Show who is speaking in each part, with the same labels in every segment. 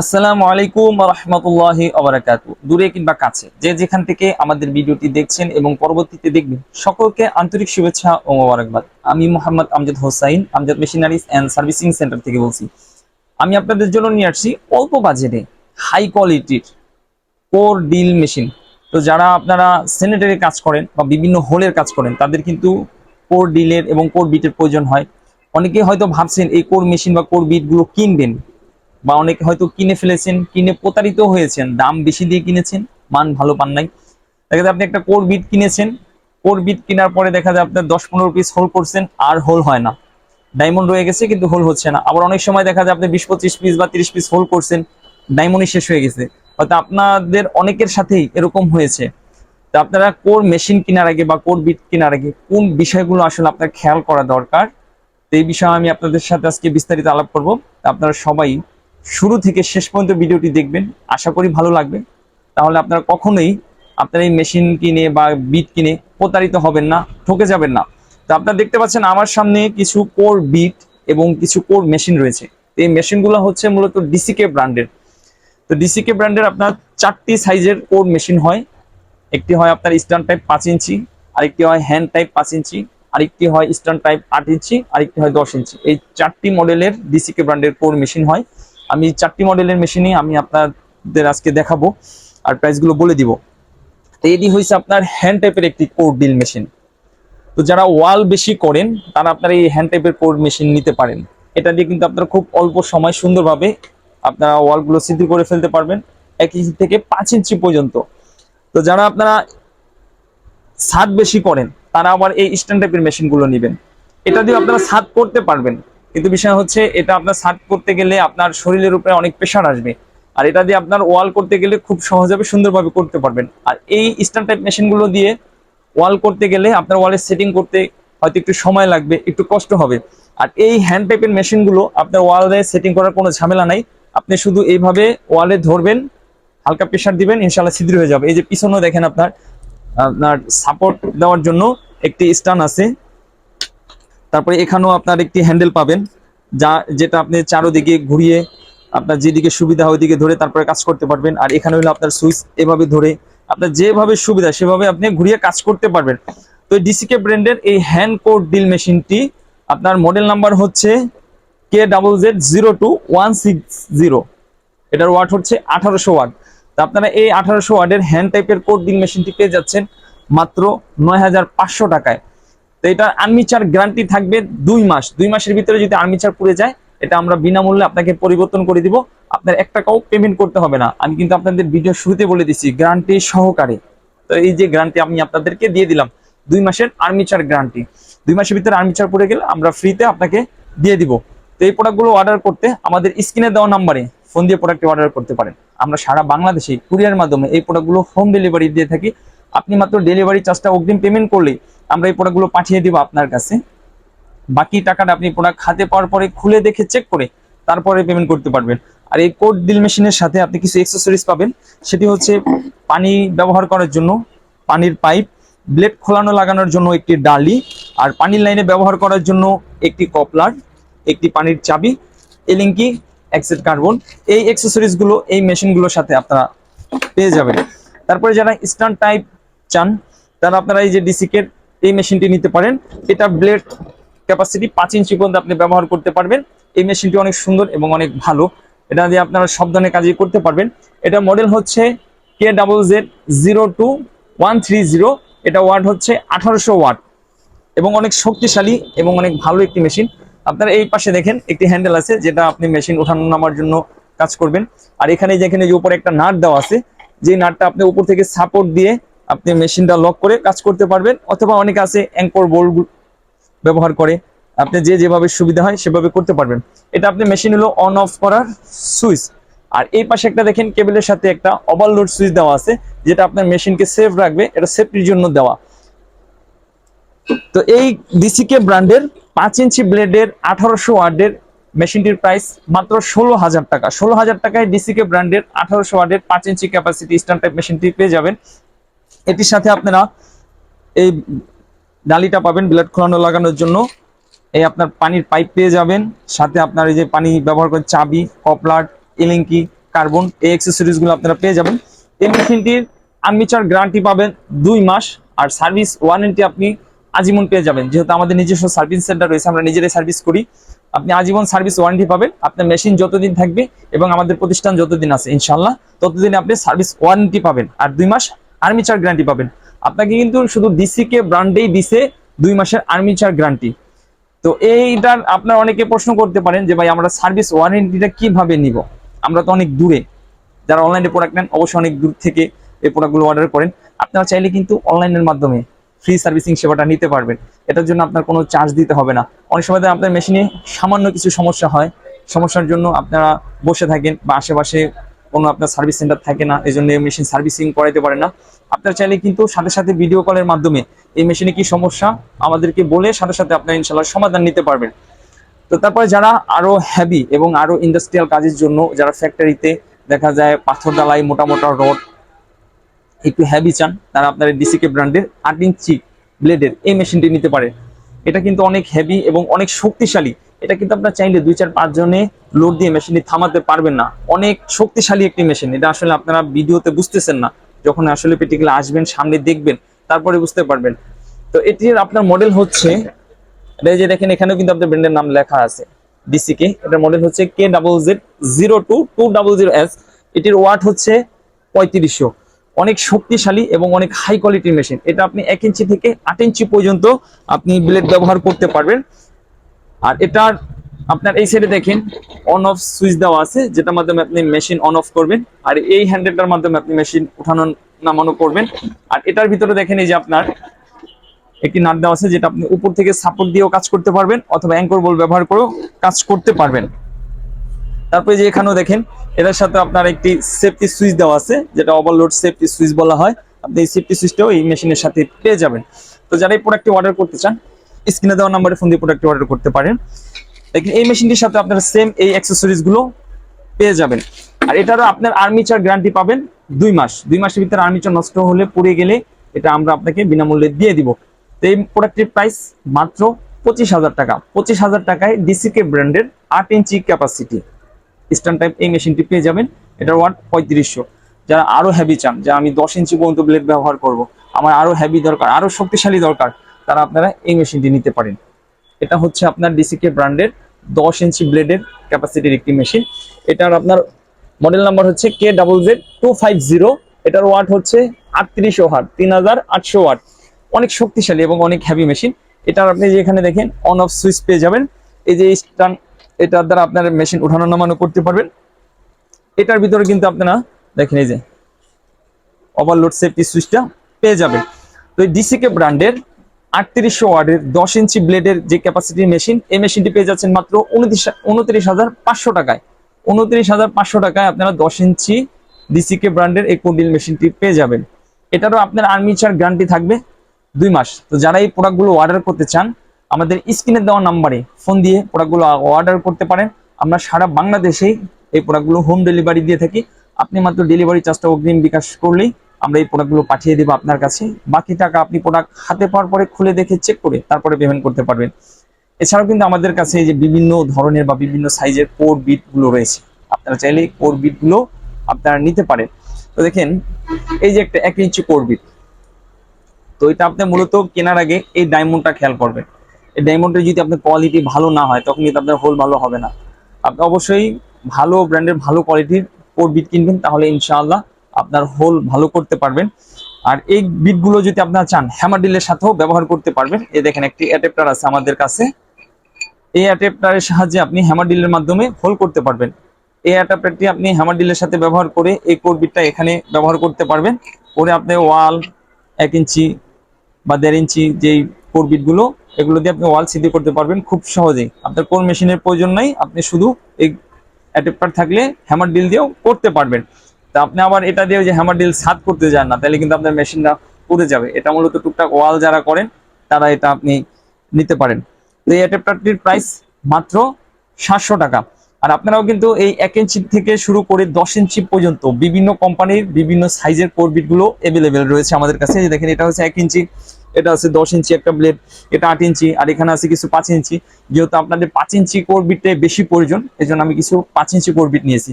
Speaker 1: আসসালামু আলাইকুম রহমতুল্লাহি অবরাকাতু দূরে কিংবা কাছে, যে যেখান থেকে আমাদের ভিডিওটি দেখছেন এবং পরবর্তীতে দেখবেন, সকলকে আন্তরিক শুভেচ্ছা ও মোবারকবাদ। আমি Mohammad Amjad Hossain, Amjad machineries and servicing centre থেকে বলছি। আমি আপনাদের জন্য নিয়ে আসছি অল্প বাজেটে হাই কোয়ালিটির কোর ডিল মেশিন। তো যারা আপনারা স্যানিটারি কাজ করেন বা বিভিন্ন হোলের কাজ করেন, তাদের কিন্তু কোর ডিলের এবং কোর বিটের প্রয়োজন হয়। অনেকে হয়তো ভাবছেন এই কোর মেশিন বা কোর বিটগুলো কিনবেন বা অনেকে হয়তো কিনে ফেলেছেন, কিনে প্রতারিত হয়েছেন, দাম বেশি দিয়ে কিনেছেন, মান ভালো পান নাই। দেখা যায় আপনি একটা কোর বিট কিনেছেন, কোর বিট কেনার পরে দেখা যায় আপনার দশ পনেরো পিস হোল করছেন, আর হোল হয় না। ডায়মন্ড রয়ে গেছে কিন্তু হোল হচ্ছে না। আবার অনেক সময় দেখা যায় আপনি বিশ পঁচিশ পিস বা তিরিশ পিস হোল করছেন ডায়মন্ডই শেষ হয়ে গেছে। হয়তো আপনাদের অনেকের সাথেই এরকম হয়েছে। তো আপনারা কোর মেশিন কেনার আগে বা কোর বিট কেনার আগে কোন বিষয়গুলো আসলে আপনার খেয়াল করা দরকার তো এই বিষয়ে আমি আপনাদের সাথে আজকে বিস্তারিত আলাপ করব। আপনারা সবাই শুরু থেকে শেষ পর্যন্ত ভিডিওটি দেখবেন। আশা করি ভালো লাগবে। তাহলে আপনারা কখনোই আপনার এই মেশিন কিনে বা বিট কিনে প্রতারিত হবেন না, ঠকে যাবেন না। তো আপনারা দেখতে পাচ্ছেন আমার সামনে কিছু কোর বিট এবং কিছু কোর মেশিন রয়েছে। এই মেশিনগুলো হচ্ছে মূলত ডিসিকে ব্র্যান্ডের। তো ডিসিকে ব্র্যান্ডের আপনার চারটি সাইজের কোর মেশিন হয়। একটি হয় আপনার স্ট্যান্ড টাইপ পাঁচ ইঞ্চি, আরেকটি হয় হ্যান্ড টাইপ পাঁচ ইঞ্চি, আরেকটি হয় স্ট্যান্ড টাইপ আট ইঞ্চি, আরেকটি হয় দশ ইঞ্চি। এই চারটি মডেলের ডিসিকে ব্র্যান্ডের কোর মেশিন হয়। আমি চারটি মডেলের মেশিনই আমি আপনাদের আজকে দেখাবো আর প্রাইসগুলো বলে দিব। তো এটি হয়েছে আপনার হ্যান্ড টাইপের একটি কোর ডিল মেশিন তো যারা ওয়াল বেশি করেন, তারা আপনার এই হ্যান্ড টাইপের কোর মেশিন নিতে পারেন। এটা দিয়ে কিন্তু আপনারা খুব অল্প সময় সুন্দরভাবে আপনারা ওয়ালগুলো সিদ্ধি করে ফেলতে পারবেন, এক ইঞ্চি থেকে পাঁচ ইঞ্চি পর্যন্ত। তো যারা আপনারা ছাদ বেশি করেন, তারা আবার এই স্ট্যান্ড টাইপের মেশিনগুলো নেবেন। এটা দিয়ে আপনারা ছাদ করতে পারবেন। কিন্তু বিষয় হচ্ছে, এটা আপনার ছাদ করতে গেলে আপনার শরীরের উপরে অনেক প্রেশার আসবে। আর এটা দিয়ে আপনার ওয়াল করতে গেলে খুব সহজভাবে সুন্দরভাবে করতে পারবেন। আর এই স্ট্যান্ড টাইপ মেশিনগুলো দিয়ে ওয়াল করতে গেলে আপনার ওয়ালের সেটিং করতে হয়তো একটু সময় লাগবে, একটু কষ্ট হবে। আর এই হ্যান্ড টাইপের মেশিনগুলো আপনার ওয়ালে সেটিং করার কোনো ঝামেলা নাই। আপনি শুধু এইভাবে ওয়ালে ধরবেন, হালকা প্রেশার দিবেন ইনশাল্লাহ ছিদ্র হয়ে যাবে। এই যে পিছনেও দেখেন আপনার আপনার সাপোর্ট দেওয়ার জন্য একটি স্টান আছে। তারপরে এখানেও আপনার একটি হ্যান্ডেল পাবেন, যা যেটা আপনি চারোদিকে ঘুরিয়ে আপনার যেদিকে সুবিধা ওইদিকে ধরে তারপরে কাজ করতে পারবেন। আর এখানে হলো আপনার সুইচ, এভাবে ধরে আপনার যেভাবে সুবিধা সেভাবে আপনি ঘুরিয়ে কাজ করতে পারবেন। তো ডিসিকে ব্র্যান্ডের এই হ্যান্ড কোড ডিল মেশিনটি আপনার মডেল নাম্বার হচ্ছে K double Z zero two one six zero এটার ওয়াট হচ্ছে আঠারোশো ওয়াট। তা আপনারা এই আঠারোশো ওয়াটের হ্যান্ড টাইপের কোড ডিল মেশিনটি পেয়ে যাচ্ছেন মাত্র নয় হাজার পাঁচশো টাকায়। তো এটা আর্মিচার গ্যারান্টি থাকবে দুই মাস। দুই মাসের ভিতরে যদি আর্মিচার পুড়ে যায়, এটা আমরা বিনামূল্যে আপনাকে পরিবর্তন করে দিব। আপনার এক টাকাও পেমেন্ট করতে হবে না। আমি কিন্তু আপনাদের ভিডিও শুরুতে বলে দিচ্ছি গ্যারান্টি সহকারে। তো এই যে গ্যারান্টি আমি আপনাদেরকে দিয়ে দিলাম, দুই মাসের আর্মিচার গ্যারান্টি দুই মাসের ভিতরে আর্মিচার পড়ে গেলে আমরা ফ্রিতে আপনাকে দিয়ে দিব। তো এই প্রোডাক্টগুলো অর্ডার করতে আমাদের স্ক্রিনে দেওয়া নাম্বারে ফোন দিয়ে প্রোডাক্টটি অর্ডার করতে পারেন। আমরা সারা বাংলাদেশে কুরিয়ার মাধ্যমে এই প্রোডাক্টগুলো হোম ডেলিভারি দিয়ে থাকি। আপনি মাত্র ডেলিভারি চার্জটা অগ্রিম পেমেন্ট করলেই আমরা এই প্রোডাক্টগুলো পাঠিয়ে দিব আপনার কাছে। বাকি টাকাটা আপনি প্রোডাক্ট হাতে পাওয়ার পরে খুলে দেখে চেক করে তারপরে পেমেন্ট করতে পারবেন। আর এই কোড ডিল মেশিনের সাথে আপনি কিছু এক্সেসরিজ পাবেন। সেটি হচ্ছে পানি ব্যবহার করার জন্য, পানির পাইপ ব্লেড খোলানো লাগানোর জন্য একটি ডালি, আর পানির লাইনে ব্যবহার করার জন্য একটি কপলার একটি পানির চাবি, এলিঙ্কি এক্সেট কার্বন এই অ্যাক্সেসরিজগুলো এই মেশিনগুলোর সাথে আপনারা পেয়ে যাবেন। তারপরে যারা স্ট্যান্ড টাইপ চান, তারা আপনারা এই যে ডিসিকের এই মেশিনটি নিতে পারেন। এটা ব্লেড ক্যাপাসিটি পাঁচ ইঞ্চি পর্যন্ত আপনি ব্যবহার করতে পারবেন। এই মেশিনটি অনেক সুন্দর এবং অনেক ভালো। এটা দিয়ে আপনারা সব ধরনের কাজই করতে পারবেন। এটা মডেল হচ্ছে K double Z zero two one three zero এটা ওয়াট হচ্ছে আঠারোশো ওয়াট এবং অনেক শক্তিশালী এবং অনেক ভালো একটি মেশিন। আপনারা এই পাশে দেখেন একটি হ্যান্ডেল আছে, যেটা আপনি মেশিন ওঠানো নামার জন্য কাজ করবেন। আর এখানে যেখানে যে উপরে একটা নাট দেওয়া আছে। যে নাটটা আপনি উপর থেকে সাপোর্ট দিয়ে আপনি মেশিনটা লক করে কাজ করতে পারবেন, অথবা অনেকে আছে অ্যাঙ্কর বোল্ট ব্যবহার করে। আপনি যে যেভাবে সুবিধা হয় সেভাবে করতে পারবেন। এটা আপনি মেশিন হলো অন অফ করার সুইচ আর এই পাশে একটা দেখেন কেবলের সাথে একটা ওভারলোড সুইচ দেওয়া আছে, যেটা আপনার মেশিনকে সেফ রাখবে, এটা সেফটির জন্য দেওয়া। তো এই ডিসিকে ব্র্যান্ডের পাঁচ ইঞ্চি ব্লেডের আঠারোশো ওয়ার্ডের মেশিনটির প্রাইস মাত্র ষোলো হাজার টাকা। ষোলো হাজার টাকায় ডিসিকে ব্র্যান্ডের আঠারোশো ওয়ার্ডের পাঁচ ইঞ্চি ক্যাপাসিটি স্ট্যান্ড টাইপ মেশিনটি পেয়ে যাবেন। এটির সাথে আপনারা এই ডালিটা পাবেন ব্লেড খোলানো লাগানোর জন্য। এই আপনার পানির পাইপ পেয়ে যাবেন। সাথে আপনার এই যে পানি ব্যবহার করে চাবি, কপলার ইলিঙ্কি কার্বন, এই অ্যাক্সেসরিজগুলো আপনারা পেয়ে যাবেন। এই মেশিনটির আর্মিচার গ্যারান্টি পাবেন দুই মাস আর সার্ভিস ওয়ারেন্টি আপনি আজীবন পেয়ে যাবেন। যেহেতু আমাদের নিজস্ব সার্ভিস সেন্টার রয়েছে, আমরা নিজেরাই সার্ভিস করি। আপনি আজীবন সার্ভিস ওয়ারেন্টি পাবেন। আপনার মেশিন যতদিন থাকবে এবং আমাদের প্রতিষ্ঠান যতদিন আছে ইনশাল্লাহ ততদিন আপনি সার্ভিস ওয়ারেন্টি পাবেন। আর দুই মাস আর্মিচার গ্যারান্টি পাবেন। আপনাকে কিন্তু শুধু ডিসিকে ব্র্যান্ডেই দিছে দুই মাসের আর্মিচার গ্যারান্টি তো এইটার আপনার অনেকে প্রশ্ন করতে পারেন যে, ভাই, আমরা সার্ভিস ওয়ারেন্টিটা কীভাবে নিব? আমরা তো অনেক দূরে। যারা অনলাইনে প্রোডাক্ট নেন, অবশ্যই অনেক দূর থেকে এই প্রোডাক্টগুলো অর্ডার করেন। আপনারা চাইলে কিন্তু অনলাইনের মাধ্যমে ফ্রি সার্ভিসিং সেবাটা নিতে পারবেন। এটার জন্য আপনার কোনো চার্জ দিতে হবে না। অনেক সময় আপনার মেশিনে সামান্য কিছু সমস্যা হয়। সমস্যার জন্য আপনারা বসে থাকেন বা আশেপাশে কোনো আপনার সার্ভিস সেন্টার থাকে না, এই জন্য এই মেশিন সার্ভিসিং করাইতে পারে না। আপনার চাইলে কিন্তু সাথে সাথে ভিডিও কলের মাধ্যমে এই মেশিনে কি সমস্যা আমাদেরকে বলে সাথে সাথে আপনার ইনশাল্লাহ সমাধান নিতে পারবেন। তো তারপরে যারা আরও হেভি এবং আরও ইন্ডাস্ট্রিয়াল কাজের জন্য, যারা ফ্যাক্টরিতে দেখা যায় পাথর ডালাই মোটা মোটা রড একটু হেভি চান, তারা আপনার ডিসিকে ব্র্যান্ডের আট ইঞ্চি ব্লেডের এই মেশিনটি নিতে পারে। এটা কিন্তু অনেক হেভি এবং অনেক শক্তিশালী। এটা কিন্তু আপনার চাইলে দুই চার পাঁচ জনে লোড দিয়ে মেশিনটি থামাতে পারবেন না। অনেক শক্তিশালী একটি মেশিন এটা আসলে আপনারা ভিডিওতে বুঝতেছেন না। যখন আসলে পেটিগুলো আসবেন, সামনে দেখবেন, তারপরে বুঝতে পারবেন। তো এটির আপনার মডেল হচ্ছে এটা যে দেখেন, এখানেও কিন্তু আপনার ব্র্যান্ডের নাম লেখা আছে ডিসিকে এটার মডেল হচ্ছে K double Z zero two two double zero S এটির ওয়াট হচ্ছে পঁয়ত্রিশশো। অনেক শক্তিশালী এবং অনেক হাই কোয়ালিটির মেশিন এটা আপনি এক ইঞ্চি থেকে আট ইঞ্চি পর্যন্ত আপনি ব্লেড ব্যবহার করতে পারবেন। আর এটার আপনার এই সাইডে দেখেন অন অফ সুইচ দেওয়া আছে, যেটার মাধ্যমে আপনি মেশিন অন অফ করবেন। আর এই হ্যান্ডেলটার মাধ্যমে আপনি মেশিন উঠানো নামানো করবেন। আর এটার ভিতরে দেখেন এই যে আপনার একটি নাট দেওয়া আছে, যেটা আপনি উপর থেকে সাপোর্ট দিয়েও কাজ করতে পারবেন, অথবা অ্যাঙ্কর বল ব্যবহার করেও কাজ করতে পারবেন। তারপরে যে এখানেও দেখেন, এটার সাথে আপনার একটি সেফটি সুইচ দেওয়া আছে, যেটা ওভারলোড সেফটি সুইচ বলা হয়। আপনি এই সেফটি সুইচটাও এই মেশিনের সাথে পেয়ে যাবেন। তো যারা এই প্রোডাক্টটি অর্ডার করতে চান স্ক্রিনে দেওয়া নাম্বারে ফোন দিয়ে প্রোডাক্টটি অর্ডার করতে পারেন। দেখেন, এই মেশিনটির সাথে আপনারা সেম এই অ্যাক্সেসরিজগুলো পেয়ে যাবেন। আর এটারও আপনার আর্মিচার গ্যারান্টি পাবেন দুই মাস। দুই মাসের ভিতরে আর্মিচার নষ্ট হলে, পুড়ে গেলে এটা আমরা আপনাকে বিনামূল্যে দিয়ে দিব। তো এই প্রোডাক্টটির প্রাইস মাত্র পঁচিশ হাজার টাকা। পঁচিশ হাজার টাকায় ডিসিকে ব্র্যান্ডের আট ইঞ্চি ক্যাপাসিটি ইস্টার্ন টাইপ এই মেশিনটি পেয়ে যাবেন। এটার ওয়াট পঁয়ত্রিশশো। যারা আরও হেভি চান যে আমি দশ ইঞ্চি পর্যন্ত ব্লেড ব্যবহার করব, আমার আরও হেভি দরকার, আরও শক্তিশালী দরকার তারা আপনারা এই মেশিনটি নিতে পারেন। এটা হচ্ছে আপনার ডিসিকে ব্র্যান্ডের দশ ইঞ্চি ব্লেডের ক্যাপাসিটির একটি মেশিন। এটার আপনার মডেল নাম্বার হচ্ছে K double Z two five zero এটার ওয়াট হচ্ছে আটত্রিশশো ওয়াট, তিন হাজার আটশো ওয়াট। অনেক শক্তিশালী এবং অনেক হেভি মেশিন এটার আপনি যে এখানে দেখেন অন অফ সুইচ পেয়ে যাবেন। এই যে স্টান, এটার দ্বারা আপনার মেশিন উঠানো নামানো করতে পারবেন। এটার ভিতরে কিন্তু আপনারা দেখেন এই যে ওভারলোড সেফটি সুইচটা পেয়ে যাবেন। তো এই ডিসিকে ব্র্যান্ডের আটত্রিশশো ওয়ার্ডের দশ ইঞ্চি ব্লেডের যে ক্যাপাসিটি মেশিন এই মেশিনটি পেয়ে যাচ্ছেন মাত্র উনত্রিশ উনত্রিশ হাজার পাঁচশো টাকায়। উনত্রিশ হাজার পাঁচশো টাকায় আপনারা দশ ইঞ্চি ডিসিকে ব্র্যান্ডের এই কোডিল মেশিনটি পেয়ে যাবেন। এটারও আপনার আর্মিচার গ্যারান্টি থাকবে দুই মাস। তো যারা এই প্রোডাক্টগুলো অর্ডার করতে চান, আমাদের স্ক্রিনে দেওয়া নাম্বারে ফোন দিয়ে প্রোডাক্টগুলো অর্ডার করতে পারেন। আমরা সারা বাংলাদেশেই এই প্রোডাক্টগুলো হোম ডেলিভারি দিয়ে থাকি। আপনি মাত্র ডেলিভারি চার্জটা অগ্রিম বিকাশ করলেই আমরা এই প্রোডাক্টগুলো পাঠিয়ে দেবো আপনার কাছে। বাকি টাকা আপনি প্রোডাক্ট হাতে পাওয়ার পরে খুলে দেখে চেক করে তারপরে পেমেন্ট করতে পারবেন। এছাড়াও কিন্তু আমাদের কাছে যে বিভিন্ন ধরনের বা বিভিন্ন সাইজের কোর বিটগুলো রয়েছে। আপনারা চাইলে কোর বিটগুলো আপনারা নিতে পারেন। তো দেখেন, এই যে একটা এক ইঞ্চি কোর বিট তো এটা আপনি মূলত কেনার আগে এই ডায়মন্ডটা খেয়াল করবেন। এই ডায়মন্ডের যদি আপনার কোয়ালিটি ভালো না হয়, তখন কিন্তু আপনার হোল ভালো হবে না। আপনি অবশ্যই ভালো ব্র্যান্ডের ভালো কোয়ালিটির কোর বিট কিনবেন, তাহলে ইনশাআল্লাহ আপনার হোল ভালো করতে পারবেন। আর এই বিটগুলো যদি আপনারা চান হ্যামার ডিলের সাথেও ব্যবহার করতে পারবেন। এই দেখেন, একটি অ্যাডাপ্টার আছে আমাদের কাছে। এই অ্যাডাপ্টারের সাহায্যে আপনি হ্যামার ডিলের মাধ্যমে হোল করতে পারবেন। এই অ্যাডাপ্টারটি আপনি হ্যামার ডিলের সাথে ব্যবহার করে এই কোর বিটটা এখানে ব্যবহার করতে পারবেন। করে আপনি ওয়াল এক ইঞ্চি বা দেড় ইঞ্চি যেই কোর বিটগুলো এগুলো দিয়ে আপনি ওয়াল সিদ্ধি করতে পারবেন খুব সহজেই। আপনার কোর মেশিনের প্রয়োজন নাই, আপনি শুধু এই অ্যাডাপ্টার থাকলে হ্যামার ডিল দিয়েও করতে পারবেন। তা আপনি আবার এটা দিয়ে যে হ্যামার ডিল সাত করতে যান না, তাহলে কিন্তু আপনার মেশিনটা পুড়ে যাবে। এটা মূলত টুকটাক ওয়াল যারা করেন, তারা এটা আপনি নিতে পারেন। তো এই অ্যাডাপ্টারটির প্রাইস মাত্র সাতশো টাকা। আর আপনারাও কিন্তু এই এক ইঞ্চি থেকে শুরু করে দশ ইঞ্চি পর্যন্ত বিভিন্ন কোম্পানির বিভিন্ন সাইজের কোরবিটগুলো এভেলেবেল রয়েছে আমাদের কাছে। দেখেন, এটা হচ্ছে এক ইঞ্চি এটা আছে দশ ইঞ্চি একটা ব্লেড এটা আট ইঞ্চি আর এখানে আছে কিছু পাঁচ ইঞ্চি যেহেতু আপনাদের পাঁচ ইঞ্চি কোরবিটে বেশি প্রয়োজন এই জন্য আমি কিছু পাঁচ ইঞ্চি কোরবিট নিয়েছি।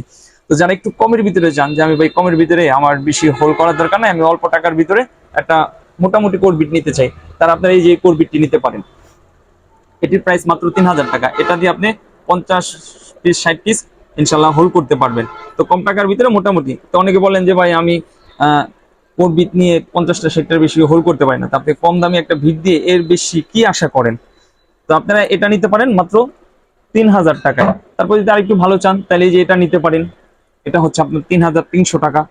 Speaker 1: তো যারা একটু কমের ভিতরে চান যে আমি ভাই কমের ভিতরে আমার বেশি হোল করার দরকার নাই, আমি অল্প টাকার ভিতরে একটা মোটামুটি কোর বিট নিতে চাই। তারা আপনারা এই যে কোর বিটটি নিতে পারেন। এটির প্রাইস মাত্র তিন হাজার টাকা। এটা দিয়ে আপনি পঞ্চাশ পিস ষাট পিস ইনশাল্লাহ হোল করতে পারবেন। তো কম টাকার ভিতরে মোটামুটি। তো অনেকে বলেন যে, ভাই, আমি কোর বিট নিয়ে পঞ্চাশটা, ষাটটার বেশি হোল করতে পারি না। তো আপনি কম দামে একটা ভিট দিয়ে এর বেশি কি আশা করেন? তো আপনারা এটা নিতে পারেন মাত্র তিন হাজার টাকায়। তারপর যদি আরেকটু ভালো চান, তাহলে যে এটা নিতে পারেন। এটা হচ্ছে আপনার তিন হাজার তিনশো টাকা।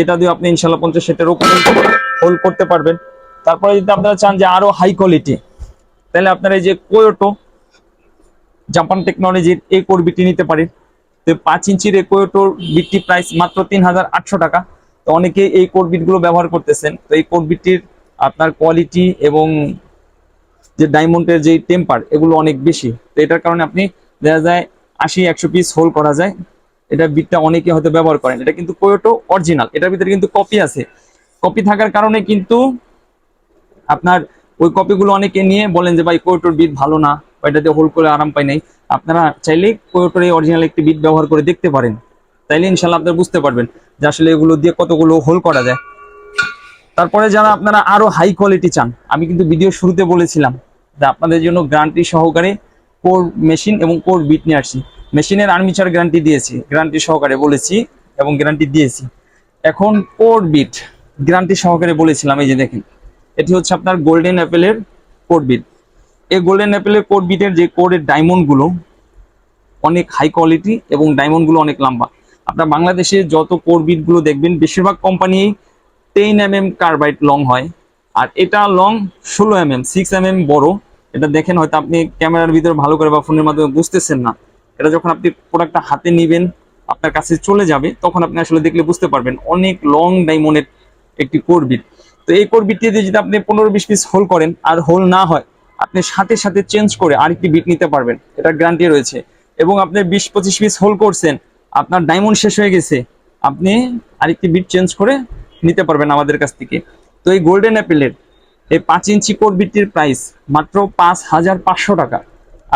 Speaker 1: এটা দিয়ে আপনি ইনশাল্লাহ পঞ্চাশ ষাটের ওপরে হোল্ড করতে পারবেন। তারপরে যদি আপনারা চান যে আরও হাই কোয়ালিটি তাহলে আপনারা এই যে কোয়োটো জাপান টেকনোলজির এই কোর বিটি নিতে পারেন। তো পাঁচ ইঞ্চির এই কোয়োটোর বিটটি প্রাইস মাত্র তিন হাজার আটশো টাকা। তো অনেকে এই কোর বিটগুলো ব্যবহার করতেছেন। তো এই কোর বিটটির আপনার কোয়ালিটি এবং যে ডায়মন্ডের যে টেম্পার এগুলো অনেক বেশি। তো এটার কারণে আপনি দেখা যায় আশি, একশো পিস হোল করা যায়। এটা বিটটা অনেকে হয়তো ব্যবহার করেন। এটা কিন্তু কোয়োটো অরিজিনাল এটার ভিতরে কিন্তু কপি আছে। কপি থাকার কারণে কিন্তু আপনার ওই কপিগুলো অনেকে নিয়ে বলেন যে, ভাই কোয়োটোর বিট ভালো না বা এটাতে হোল করে আরাম পাই নাই। আপনারা চাইলে কোয়োটোর এই অরিজিনাল একটি বিট ব্যবহার করে দেখতে পারেন। তাইলে ইনশাল্লাহ আপনারা বুঝতে পারবেন যে আসলে এগুলো দিয়ে কতগুলো হোল করা যায়। তারপরে যারা আপনারা আরও হাই কোয়ালিটি চান, আমি কিন্তু ভিডিও শুরুতে বলেছিলাম যে আপনাদের জন্য গ্যারান্টি সহকারে কোর মেশিন এবং কোর বিট নিয়ে আসছি। মেশিনের আর্মিচার গ্যারান্টি দিয়েছি, গ্যারান্টি সহকারে বলেছি এবং গ্যারান্টি দিয়েছি। এখন কোর বিট, গ্যারান্টি সহকারে বলেছিলাম, এই যে দেখেন, এটি হচ্ছে আপনার গোল্ডেন অ্যাপেলের কোড বিট। এই গোল্ডেন অ্যাপেলের কোড বিটের যে কোডের ডায়মন্ডগুলো অনেক হাই কোয়ালিটি এবং ডায়মন্ডগুলো অনেক লম্বা। আপনার বাংলাদেশে যত কোর বিটগুলো দেখবেন, বেশিরভাগ company ten M M carbide long হয়, আর এটা লং ষোলো M M six M M বড়। এটা দেখেন হয়তো আপনি ক্যামেরার ভিতরে ভালো করে বা ফোনের মাধ্যমে বুঝতেছেন না। এটা যখন আপনি প্রোডাক্টটা হাতে নেবেন, আপনার কাছে চলে যাবে, তখন আপনি আসলে দেখলে বুঝতে পারবেন অনেক লং ডায়মন্ডের একটি কোর বিট তো এই কোরবিট দিয়ে যদি আপনি পনেরো বিশ পিস হোল করেন, আর হোল না হয়, আপনি সাথে সাথে চেঞ্জ করে আরেকটি বিট নিতে পারবেন। এটা গ্যারান্টি রয়েছে। এবং আপনি বিশ পঁচিশ পিস হোল করছেন, আপনার ডায়মন্ড শেষ হয়ে গেছে, আপনি আরেকটি বিট চেঞ্জ করে নিতে পারবেন আমাদের কাছ থেকে। তো এই গোল্ডেন অ্যাপেলের এই পাঁচ ইঞ্চি কোর বিটটির প্রাইস মাত্র পাঁচ হাজার পাঁচশো টাকা।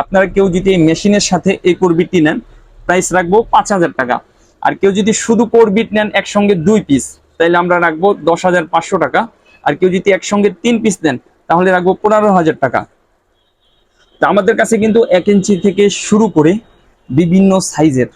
Speaker 1: আপনারা কেউ যদি এই মেশিনের সাথে এই কোরবিটটি নেন প্রাইস রাখব পাঁচ হাজার টাকা। আর কেউ যদি শুধু কোর বিট নেন, একসঙ্গে দুই পিস তাহলে আমরা রাখব দশ হাজার পাঁচশো টাকা। আর কেউ যদি একসঙ্গে তিন পিস দেন তাহলে রাখব পনেরো হাজার টাকা। তা আমাদের কাছে কিন্তু এক ইঞ্চি থেকে শুরু করে বিভিন্ন সাইজের,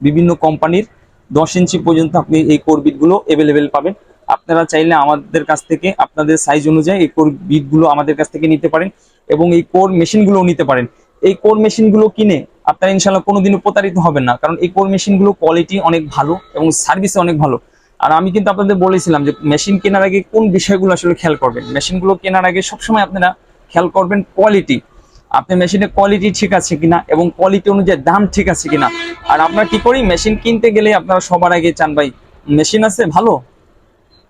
Speaker 1: বিভিন্ন কোম্পানির দশ ইঞ্চি পর্যন্ত আপনি এই কোর বিটগুলো অ্যাভেলেবেল পাবেন। আপনারা চাইলে আমাদের কাছ থেকে, আপনাদের সাইজ অনুযায়ী এই কোর বিটগুলো আমাদের কাছ থেকে নিতে পারেন এবং এই কোর মেশিনগুলো নিতে পারেন। এই কোর মেশিনগুলো কিনে আপনারা ইনশাল্লাহ কোনোদিনও প্রতারিত হবেন না। কারণ এই কোর মেশিনগুলো কোয়ালিটি অনেক ভালো এবং সার্ভিসে অনেক ভালো। আর আমি কিন্তু আপনাদের বলেছিলাম যে মেশিন কেনার আগে কোন বিষয়গুলো আসলে খেয়াল করবেন? মেশিনগুলো কেনার আগে সবসময় আপনারা খেয়াল করবেন কোয়ালিটি আপনি মেশিনের কোয়ালিটি ঠিক আছে কিনা এবং কোয়ালিটি অনুযায়ী দাম ঠিক আছে কিনা। আর আমরা কি করি? মেশিন কিনতে গেলে আপনারা সবার আগে চান, ভাই মেশিন আছে, ভালো?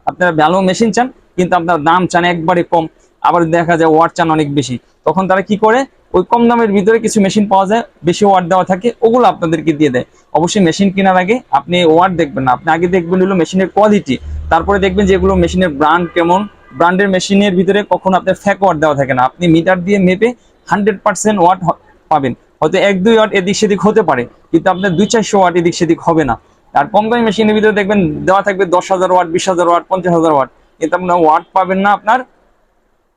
Speaker 1: আপনারা ভালো মেশিন চান, কিন্তু আপনার দাম চান একবারে কম। আবার দেখা যায়, ওয়াট চান অনেক বেশি। তখন তারা কি করে? ওই কম দামের ভিতরে কিছু মেশিন পাওয়া যায়, বেশি ওয়াট দেওয়া থাকে, ওগুলো আপনাদেরকে দিয়ে দেয়। অবশ্যই মেশিন কেনার আগে আপনি ওয়াট দেখবেন না। আপনি আগে দেখবেন হলো মেশিনের কোয়ালিটি তারপরে দেখবেন যে এগুলো মেশিনের ব্র্যান্ড কেমন। ব্র্যান্ডের মেশিনের ভিতরে কখনো আপনার ফ্যাক ওয়াট দেওয়া থাকে না। আপনি মিটার দিয়ে মেপে হান্ড্রেড পার্সেন্ট ওয়াট পাবেন। হয়তো এক, দুই ওয়াট এদিক সেদিক হতে পারে, কিন্তু আপনার দুই, চারশো ওয়াট এদিক সেদিক হবে না। আর কম দামি মেশিনের ভিতরে দেখবেন দেওয়া থাকবে দশ হাজার ওয়াট বিশ হাজার ওয়াট পঞ্চাশ হাজার ওয়াট কিন্তু আপনার ওয়াট পাবেন না আপনার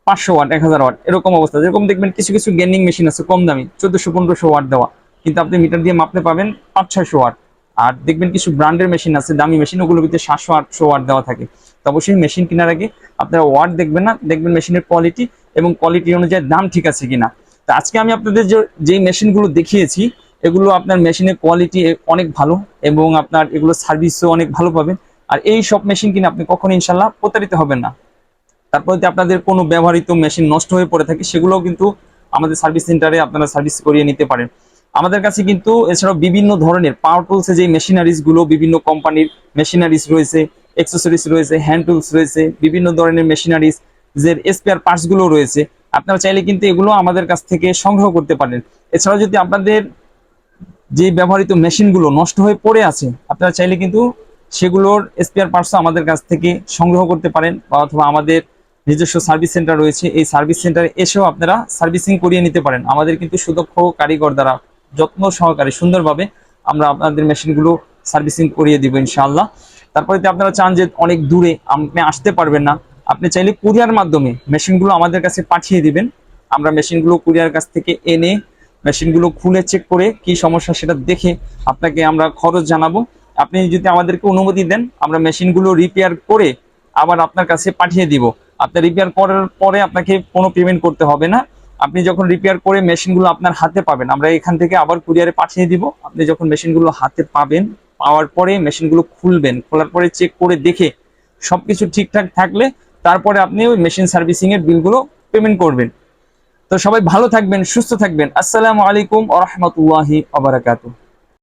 Speaker 1: পাঁচশো ওয়াট, এক হাজার ওয়াট, এরকম অবস্থা। যেরকম দেখবেন কিছু কিছু গেমিং মেশিন আছে কম দামি, চোদ্দশো, পনেরোশো ওয়াট দেওয়া। কিন্তু আপনি মিটার দিয়ে মাপতে পাবেন পাঁচ ছয়শো ওয়াট। আর দেখবেন কিছু ব্র্যান্ডের মেশিন আছে, দামি মেশিন, ওগুলোর ভিতরে সাতশো, আটশো ওয়াট দেওয়া থাকে। তো অবশ্যই মেশিন কেনার আগে আপনারা ওয়াট দেখবেন না, দেখবেন মেশিনের কোয়ালিটি এবং কোয়ালিটি অনুযায়ী দাম ঠিক আছে কিনা। তো আজকে আমি আপনাদের যে, যেই মেশিনগুলো দেখিয়েছি, এগুলো আপনার মেশিনের কোয়ালিটি অনেক ভালো এবং আপনার এগুলো সার্ভিসও অনেক ভালো পাবেন। আর এই সব মেশিন কিনে আপনি কখনো ইনশাল্লাহ প্রতারিত হবেন না। তারপর যদি আপনাদের কোনো ব্যবহৃত মেশিন নষ্ট হয়ে পড়ে থাকে, সেগুলোও কিন্তু আমাদের সার্ভিস সেন্টারে আপনারা সার্ভিস করিয়ে নিতে পারেন। আমাদের কাছে কিন্তু এছাড়াও বিভিন্ন ধরনের পাওয়ার টুলসে যে মেশিনারিজগুলো, বিভিন্ন কোম্পানির মেশিনারিজ রয়েছে এক্সেসরিজ রয়েছে হ্যান্ড টুলস রয়েছে, বিভিন্ন ধরনের মেশিনারিজ যে স্পেয়ার পার্টসগুলো রয়েছে, আপনারা চাইলে কিন্তু এগুলো আমাদের কাছ থেকে সংগ্রহ করতে পারেন। এছাড়াও যদি আপনাদের যে ব্যবহৃত মেশিনগুলো নষ্ট হয়ে পড়ে আছে, আপনারা চাইলে কিন্তু সেগুলোর স্পেয়ার পার্টসও আমাদের কাছ থেকে সংগ্রহ করতে পারেন, বা অথবা আমাদের নিজস্ব সার্ভিস সেন্টার রয়েছে। এই সার্ভিস সেন্টারে এসেও আপনারা সার্ভিসিং করিয়ে নিতে পারেন। আমাদের কিন্তু সুদক্ষ কারিগর দ্বারা যত্ন সহকারে, সুন্দরভাবে আমরা আপনাদের মেশিনগুলো সার্ভিসিং করিয়ে দিব ইনশাআল্লাহ। তারপরে আপনারা চান যে অনেক দূরে আপনি আসতে পারবেন না, আপনি চাইলে কুরিয়ার মাধ্যমে মেশিনগুলো আমাদের কাছে পাঠিয়ে দিবেন। আমরা মেশিনগুলো কুরিয়ার কাছ থেকে এনে মেশিনগুলো খুলে চেক করে কি সমস্যা সেটা দেখে আপনাকে আমরা খরচ জানাব। আপনি যদি আমাদেরকে অনুমতি দেন, আমরা মেশিনগুলো রিপেয়ার করে আবার আপনার কাছে পাঠিয়ে দিব। আপনি রিপেয়ার করার পরে আপনাকে কোনো পেমেন্ট করতে হবে না। আপনি যখন রিপেয়ার করে মেশিনগুলো আপনার হাতে পাবেন, আমরা এখান থেকে আবার কুরিয়ারে পাঠিয়ে দিব। আপনি যখন মেশিনগুলো হাতে পাবেন, পাওয়ার পরে মেশিনগুলো খুলবেন, খোলার পরে চেক করে দেখে সবকিছু ঠিকঠাক থাকলে তারপরে আপনি ওই মেশিন সার্ভিসিং এর বিলগুলো পেমেন্ট করবেন। তো সবাই ভালো থাকবেন, সুস্থ থাকবেন। আসসালামু আলাইকুম আ রহমতুল্লাহি আবরাকাতুহ